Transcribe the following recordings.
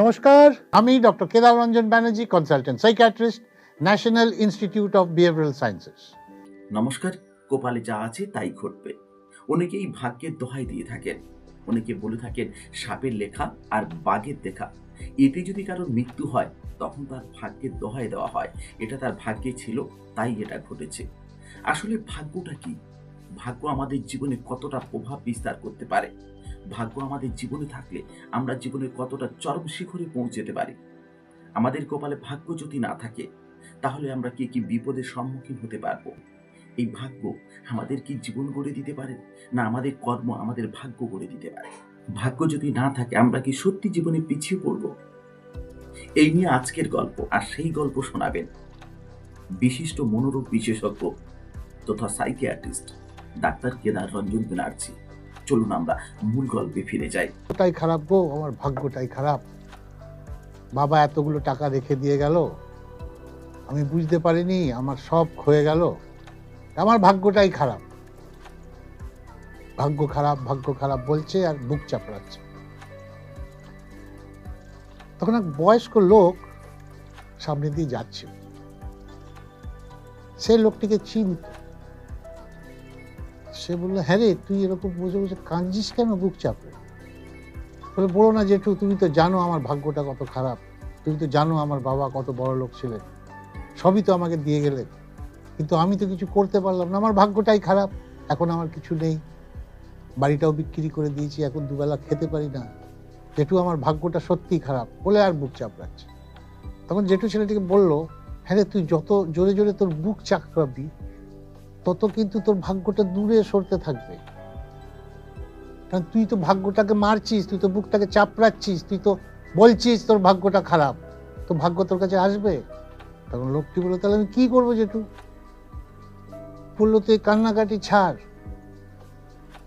নমস্কার, আমি doctor Kedar Ranjan Banerjee consultant psychiatrist National Institute of Behavioural Sciences নমস্কার, কপালে যা আছে তাই ঘটবে। অনেকেই ভাগ্যের দোহাই দিয়ে থাকেন। অনেকে বলে থাকেন সাপের লেখা আর বাঘের দেখা। এতে যদি কারোর মৃত্যু হয়, তখন তার ভাগ্যের দোহাই দেওয়া হয়। এটা তার ভাগ্যে ছিল, তাই এটা ঘটেছে। আসলে ভাগ্যটা কি? ভাগ্য আমাদের জীবনে কতটা প্রভাব বিস্তার করতে পারে? ভাগ্য আমাদের জীবনে থাকলে আমরা জীবনে কতটা চরম শিখরে পৌঁছতে পারি? আমাদের কপালে ভাগ্য যদি না থাকে, তাহলে আমরা কি কি বিপদের সম্মুখীন হতে পারব? এই ভাগ্য আমাদের কি জীবন গড়ে দিতে পারে? না আমাদের কর্ম আমাদের ভাগ্য গড়ে দিতে পারে? ভাগ্য যদি না থাকে, আমরা কি সত্যি জীবনে পিছিয়ে পড়ব? এই নিয়ে আজকের গল্প আর সেই গল্প শোনাবেন বিশিষ্ট মনোরোগ বিশেষজ্ঞ তথা সাইকিয়াট্রিস্ট ডাক্তার কেদার রঞ্জন ব্যানার্জি চলুন আমরা মূল গল্পে ফিরে যাই। ওটাই খারাপ গো, আমার ভাগ্যটাই খারাপ। বাবা এতগুলো টাকা রেখে দিয়ে গেল, আমি বুঝতে পারিনি আমার সব ক্ষয়ে গেল। আমার ভাগ্যটাই খারাপ। ভাগ্য খারাপ ভাগ্য খারাপ বলছে আর বুক চাপড়াচ্ছে। তখন এক বয়স্ক লোক সামনে দিয়ে যাচ্ছে। সে লোকটিকে চিনত। সে বলল হ্যাঁ রে, তুই এরকম বসে বসে কাঁদছিস কেন? বুক চাপড়ে। বলে, বলো না জেঠু, তুমি তো জানো আমার ভাগ্যটা কত খারাপ। তুমি তো জানো আমার বাবা কত বড় লোক ছিলেন সবই তো আমাকে দিয়ে গেলেন কিন্তু আমি তো কিছু করতে পারলাম না। আমার ভাগ্যটাই খারাপ। এখন আমার কিছু নেই। বাড়িটাও বিক্রি করে দিয়েছি। এখন দুবেলা খেতে পারি না। জেঠু, আমার ভাগ্যটা সত্যিই খারাপ। বলে আর বুক চাপড়াচ্ছে। তখন জেঠু ছেলেটিকে বলল হ্যাঁ রে, তুই যত জোরে জোরে তোর বুক চাপড়াবি তত কিন্তু তোর ভাগ্যটা দূরে সরতে থাকবে। কারণ তুই তো ভাগ্যটাকে মারছিস, তুই তো বুকটাকে চাপড়াচ্ছিস, তুই তো বলছিস তোর ভাগ্যটা খারাপ। তো ভাগ্য তোর কাছে আসবে? তখন লোকটি বলল, তাহলে আমি কি করব যেটু বলল, তুই কান্নাকাটি ছাড়।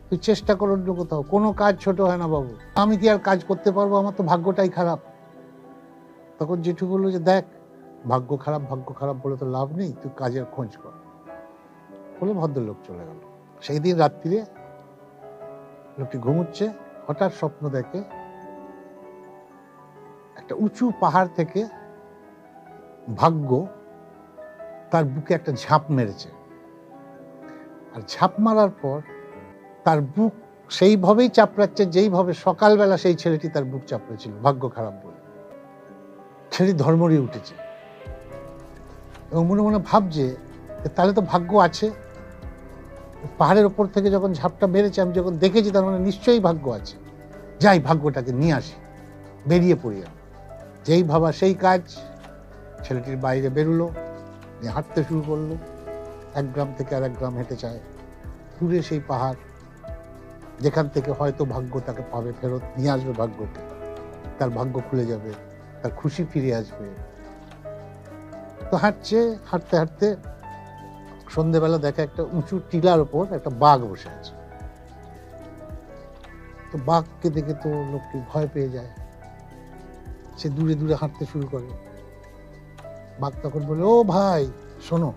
তুই চেষ্টা কর অন্য কোথাও। কোনো কাজ ছোট হয় না বাবু। আমি কি আর কাজ করতে পারব? আমার তো ভাগ্যটাই খারাপ। তখন জেঠু বলল যে, দেখ, ভাগ্য খারাপ ভাগ্য খারাপ বলে তো লাভ নেই। তুই কাজের খোঁজ কর। বলে ভদ্রলোক চলে গেল। সেই দিন রাত্রিরে লোকটি ঘুমুচ্ছে, হঠাৎ স্বপ্ন দেখে একটা উঁচু পাহাড় থেকে ভাগ্য তার বুকে একটা ঝাঁপ মেরেছে। আর ঝাঁপ মারার পর তার বুক সেইভাবেই চাপড়াচ্ছে যেইভাবে সকালবেলা সেই ছেলেটি তার বুক চাপড়েছিল, ভাগ্য খারাপ বলে। ছেলেটি ধর্মড়িয়ে উঠেছে। এবং মনে মনে ভাবছে তাহলে তো ভাগ্য আছে। পাহাড়ের ওপর থেকে যখন ঝাপটা মেরেছে, আমি যখন দেখেছি তার মানে নিশ্চয়ই ভাগ্য আছে। যাই ভাগ্যটাকে নিয়ে আসি, বেরিয়ে পড়ি আমি। যেই ভাবা সেই কাজ, ছেলেটির বাইরে বেরোলো হাঁটতে শুরু করল। এক গ্রাম থেকে আর এক গ্রাম হেঁটে যায়। দূরে সেই পাহাড়, যেখান থেকে হয়তো ভাগ্য তাকে পাবে ফেরত, নিয়ে আসবে ভাগ্যকে। তার ভাগ্য খুলে যাবে, তার খুশি ফিরে আসবে। তো হাঁটছে, হাঁটতে হাঁটতে সন্ধেবেলা দেখে একটা উঁচু টিলার ওপর একটা বাঘ বসে আছে। তো বাঘকে দেখে তো লোকটি ভয় পেয়ে যায়। সে দূরে দূরে হাঁটতে শুরু করে। বাঘ তখন বলে, ও ভাই, শোনো,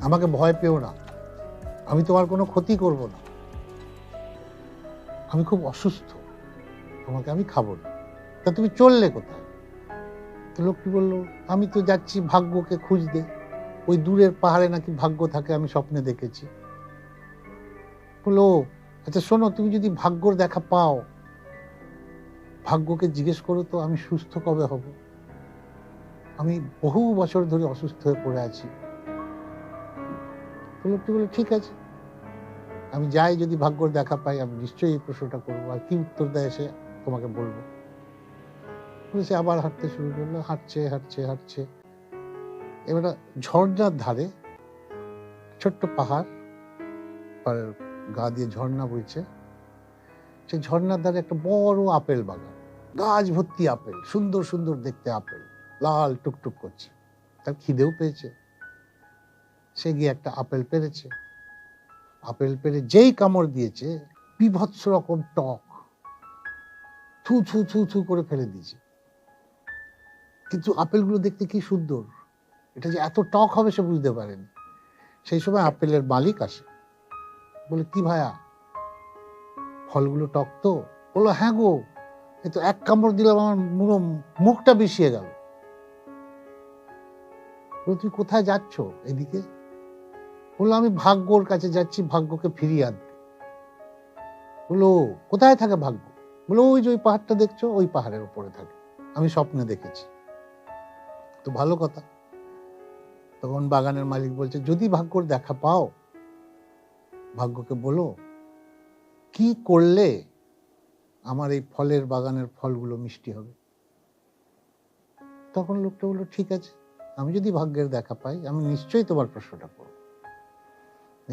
আমাকে ভয় পেও না। আমি তোমার কোনো ক্ষতি করব না। আমি খুব অসুস্থ। তোমাকে আমি খাব না। তা তুমি চললে কোথায়? তো লোকটি বলল, আমি তো যাচ্ছি ভাগ্যকে খুঁজতে। ওই দূরের পাহাড়ে নাকি ভাগ্য থাকে আমি স্বপ্নে দেখেছি। বলল আচ্ছা শোনো, তুমি যদি ভাগ্যর দেখা পাও, ভাগ্যকে জিজ্ঞেস করো তো আমি সুস্থ কবে হব? আমি বহু বছর ধরে অসুস্থ হয়ে পড়ে আছি। লোকটি বলল, ঠিক আছে। আমি যাই, যদি ভাগ্যর দেখা পাই, আমি নিশ্চয়ই এই প্রশ্নটা করব। আর কি উত্তর দেয় সে, তোমাকে বলব। বলে সে আবার হাঁটতে শুরু করল, হাঁটছে হাঁটছে হাঁটছে। এবার ঝর্ণার ধারে ছোট্ট পাহাড় গা দিয়ে ঝর্ণা বইছে। সেই ঝর্ণার ধারে একটা বড় আপেল বাগান। গাছ ভর্তি আপেল, সুন্দর সুন্দর দেখতে আপেল, লাল টুকটুক করছে। তার খিদেও পেয়েছে। সে গিয়ে একটা আপেল পেরেছে। আপেল পেরে যেই কামড় দিয়েছে, বিভৎস রকম টক, থু থু থু থু করে ফেলে দিয়েছে। কিন্তু আপেলগুলো দেখতে কি সুন্দর? এটা যে এত টক হবে সে বুঝতে পারেনি। সেই সময় আপেলের মালিক আসে। বলে, কি ভাইয়া? ফলগুলো টক তো? বলল হ্যাঁ গো, এই তো এক কামড় দিলাম, আমার পুরো মুখটা বিষিয়ে গেল। তুই কোথায় যাচ্ছ এদিকে? বলল, আমি ভাগ্যর কাছে যাচ্ছি, ভাগ্যকে ফিরিয়ে আনতে। বলল কোথায় থাকে ভাগ্য? বলল, ওই যে ওই পাহাড়টা দেখছ, ওই পাহাড়ের উপরে থাকে। আমি স্বপ্নে দেখেছি। তো ভালো কথা। তখন বাগানের মালিক বলছে, যদি ভাগ্যর দেখা পাও, ভাগ্যকে বলো, কি করলে আমার এই ফলের বাগানের ফলগুলো মিষ্টি হবে? তখন লোকটা বলল, ঠিক আছে, আমি যদি ভাগ্যের দেখা পাই, আমি নিশ্চয়ই তোমার প্রশ্নটা করব।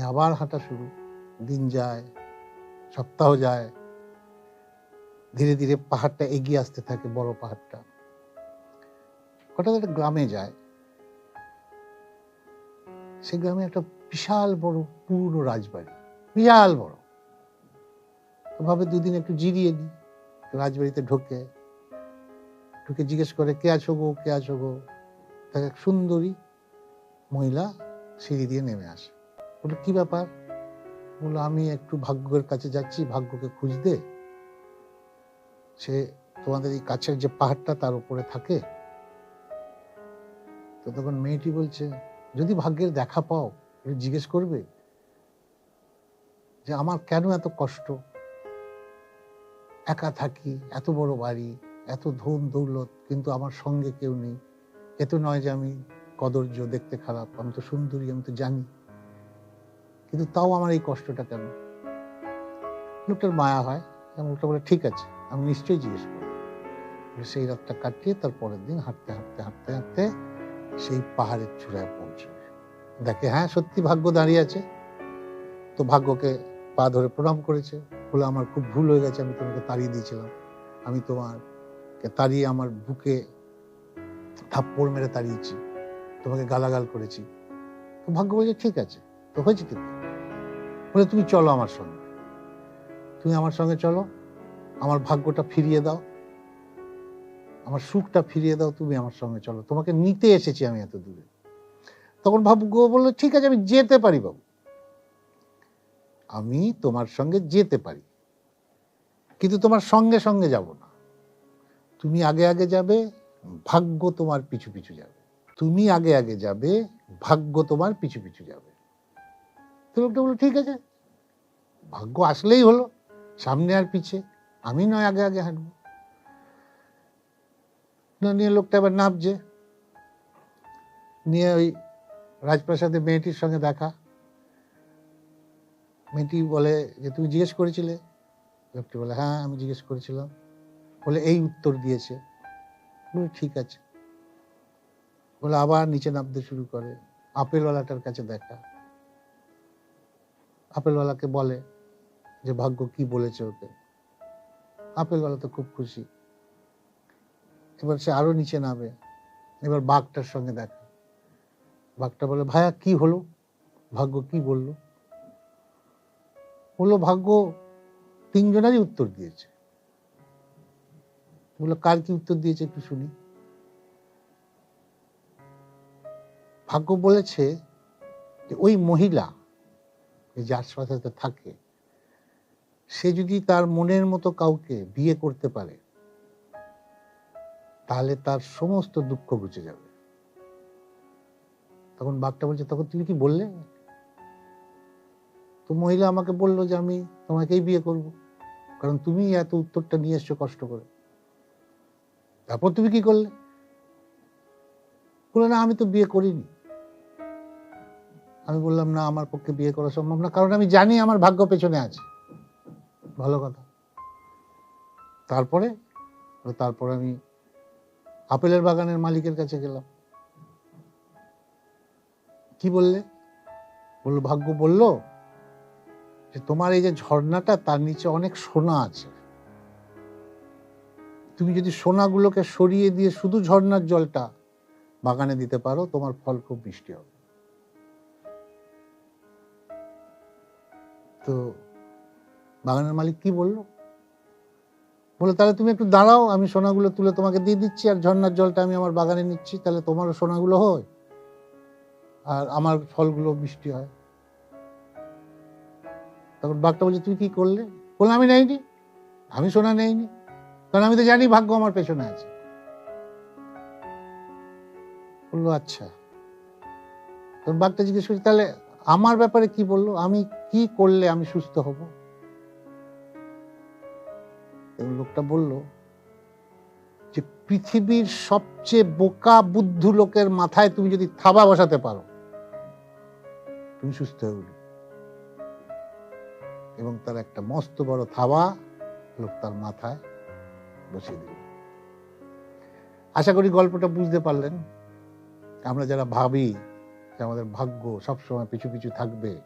আবার হাঁটা শুরু, দিন যায়, সপ্তাহ যায়, ধীরে ধীরে পাহাড়টা এগিয়ে আসতে থাকে বড় পাহাড়টা। হঠাৎ একটা গ্রামে যায় সে গ্রামে একটা বিশাল বড় পুরনো রাজবাড়ি, বিশাল বড়। তো ভাবে দুদিন একটু জিরিয়ে দিই, রাজবাড়িতে ঢোকে। ঢুকে জিজ্ঞেস করে, কে আছো গো? কে আছো গো? তাকে এক সুন্দরী মহিলা সিঁড়ি দিয়ে নেমে আসে। বলল, কি ব্যাপার? বলল, আমি একটু ভাগ্যের কাছে যাচ্ছি, ভাগ্যকে খুঁজতে। সে তোমাদের এই কাছের যে পাহাড়টা তার উপরে থাকে। তো তখন মেয়েটি বলছে যদি ভাগ্যের দেখা পাও জিজ্ঞেস করবে যে আমার কেন এত কষ্ট? একা থাকি, এত বড় বাড়ি, এত ধন দৌলত, কিন্তু আমার সঙ্গে কেউ নেই। এত নয় যে আমি কদর্য দেখতে খারাপ, আমি তো সুন্দরী, আমি তো জানি। কিন্তু তাও আমার এই কষ্টটা কেন? লোকটার মায়া হয়, এবং লোকটা বলে, ঠিক আছে, আমি নিশ্চয়ই জিজ্ঞেস করব। সেই রাতটা কাটিয়ে তার পরের দিন হাঁটতে হাঁটতে হাঁটতে হাঁটতে সেই পাহাড়ের চূড়ায় পৌঁছবে। দেখে হ্যাঁ সত্যি ভাগ্য দাঁড়িয়ে আছে। তো ভাগ্যকে পা ধরে প্রণাম করেছে। বলে, আমার খুব ভুল হয়ে গেছে, আমি তোমাকে তাড়িয়ে দিয়েছিলাম। আমি তোমার তাড়িয়ে আমার বুকে থাপ্পড় মেরে তাড়িয়েছি। তোমাকে গালাগাল করেছি। তো ভাগ্য বলছে, ঠিক আছে, তো হয়েছে কি? বলে, তুমি চলো আমার সঙ্গে। তুমি আমার সঙ্গে চলো। আমার ভাগ্যটা ফিরিয়ে দাও। আমার সুখটা ফিরিয়ে দাও, তুমি আমার সঙ্গে চলো। তোমাকে নিতে এসেছি আমি এত দূরে। তখন ভাগ্য বলল, ঠিক আছে, আমি যেতে পারি বাবু। আমি তোমার সঙ্গে যেতে পারি, কিন্তু তোমার সঙ্গে সঙ্গে যাব না। তুমি আগে আগে যাবে, ভাগ্য তোমার পিছু পিছু যাবে। তুমি আগে আগে যাবে, ভাগ্য তোমার পিছু পিছু যাবে। তো লোকটা বলল, ঠিক আছে। ভাগ্য আসলেই হলো, সামনে আর পিছে। আমি নয়, আগে আগে হাঁটবো। নিয়ে লোকটা এবার নামছে। নিয়ে ওই রাজপ্রাসাদে মেয়েটির সঙ্গে দেখা। মেয়েটি বলে যে, তুমি জিজ্ঞেস করেছিলে? লোকটি বলে হ্যাঁ আমি জিজ্ঞেস করেছিলাম। বলে, এই উত্তর দিয়েছে। বলে, ঠিক আছে। বলে, আবার নিচে নামতে শুরু করে। আপেলওয়ালাটার কাছে দেখা। আপেলওয়ালাকে বলে যে, ভাগ্য, কি বলেছে ওকে? আপেলওয়ালা তো খুব খুশি। এবার সে আরও নিচে নামে। এবার বাঘটার সঙ্গে দেখা। বাঘটা বলে ভাইয়া কি হলো? ভাগ্য কি বলল? বলল, ভাগ্য তিনজনেরই উত্তর দিয়েছে। বলল, কার কি উত্তর দিয়েছে একটু শুনি। ভাগ্য বলেছে যে, ওই মহিলা যার সাথে থাকে, সে যদি তার মনের মতো কাউকে বিয়ে করতে পারে তাহলে তার সমস্ত দুঃখ ঘুচে যাবে। তখন বাঘটা বলছে, তখন তুমি কি বললে? তো মহিলা আমাকে বলল যে, আমি তোমাকেই বিয়ে করব। কারণ তুমি এত উত্তরটা নিয়ে এসছো কষ্ট করে। তারপর তুমি কি করলে? বলল, না, আমি তো বিয়ে করিনি। আমি বললাম, না, আমার পক্ষে বিয়ে করা সম্ভব না। কারণ আমি জানি আমার ভাগ্য পেছনে আছে। ভালো কথা। তারপরে, তারপর আমি আপেলের বাগানের মালিকের কাছে গেলাম। কি বললে? বলল, ভাগ্য বলল যে তোমার এই যে ঝর্ণাটা, তার নিচে অনেক সোনা আছে। তুমি যদি সোনাগুলোকে সরিয়ে দিয়ে শুধু ঝর্ণার জলটা বাগানে দিতে পারো, তোমার ফল খুব মিষ্টি হবে। তো বাগানের মালিক কি বলল? বলে, তাহলে তুমি একটু দাঁড়াও, আমি সোনাগুলো তুলে তোমাকে দিয়ে দিচ্ছি, আর ঝর্ণার জলটা আমি আমার বাগানে নিচ্ছি, তাহলে তোমারও সোনাগুলো হয়, আর আমার ফলগুলো বৃষ্টি হয়। তখন বাঘটা বলছে, তুই কি করলে? বললাম আমি নেইনি, আমি সোনা নেইনি, কারণ আমি তো জানি ভাগ্য আমার পেছনে আছে। বলল আচ্ছা। তখন বাঘটা জিজ্ঞেস করছি, তাহলে আমার ব্যাপারে কি বলল? আমি কি করলে আমি সুস্থ হব? এবং লোকটা বলল যে পৃথিবীর সবচেয়ে বোকা বুদ্ধু লোকের মাথায় তুমি যদি থাবা বসাতে পারো, তুমি সুস্থ হয়ে উঠবে। এবং তার একটা মস্ত বড় থাবা লোক তার মাথায় বসিয়ে দিল। আশা করি গল্পটা বুঝতে পারলেন। আমরা যারা ভাবি যে আমাদের ভাগ্য সবসময় পিছু পিছু থাকবে,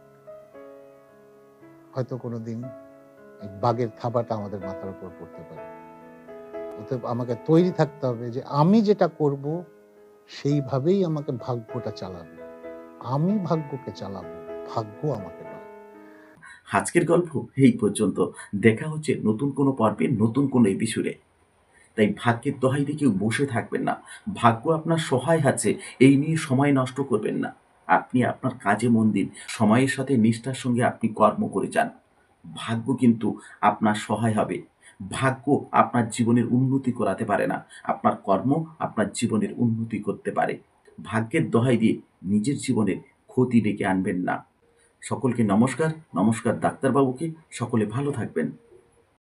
হয়তো কোনোদিন এই বাঘের থাবাটা আমাদের মাথার উপর পড়তে পারে। অতএব আমাকে তৈরি থাকতে হবে যে আমি যেটা করব, সেইভাবেই আমাকে ভাগ্যটা চালাবে। আমি ভাগ্যকে চালাবো, ভাগ্য আমাকে আজকের গল্প এই পর্যন্ত। দেখা হচ্ছে নতুন কোনো পর্বে, নতুন কোনো এপিসোডে তাই ভাগ্যের দোহাই দিয়ে কেউ বসে থাকবেন না। ভাগ্য আপনার সহায় আছে, এই নিয়ে সময় নষ্ট করবেন না। আপনি আপনার কাজে মন দিন। সময়ের সাথে নিষ্ঠার সঙ্গে আপনি কর্ম করে যান। ভাগ্য কিন্তু আপনার সহায় হবে। ভাগ্য আপনার জীবনের উন্নতি করাতে পারে না। আপনার কর্ম আপনার জীবনের উন্নতি করতে পারে। ভাগ্যের দহাই দিয়ে নিজের জীবনের ক্ষতি ডেকে আনবেন না। সকলকে নমস্কার নমস্কার ডাক্তারবাবুকে। সকলে ভালো থাকবেন।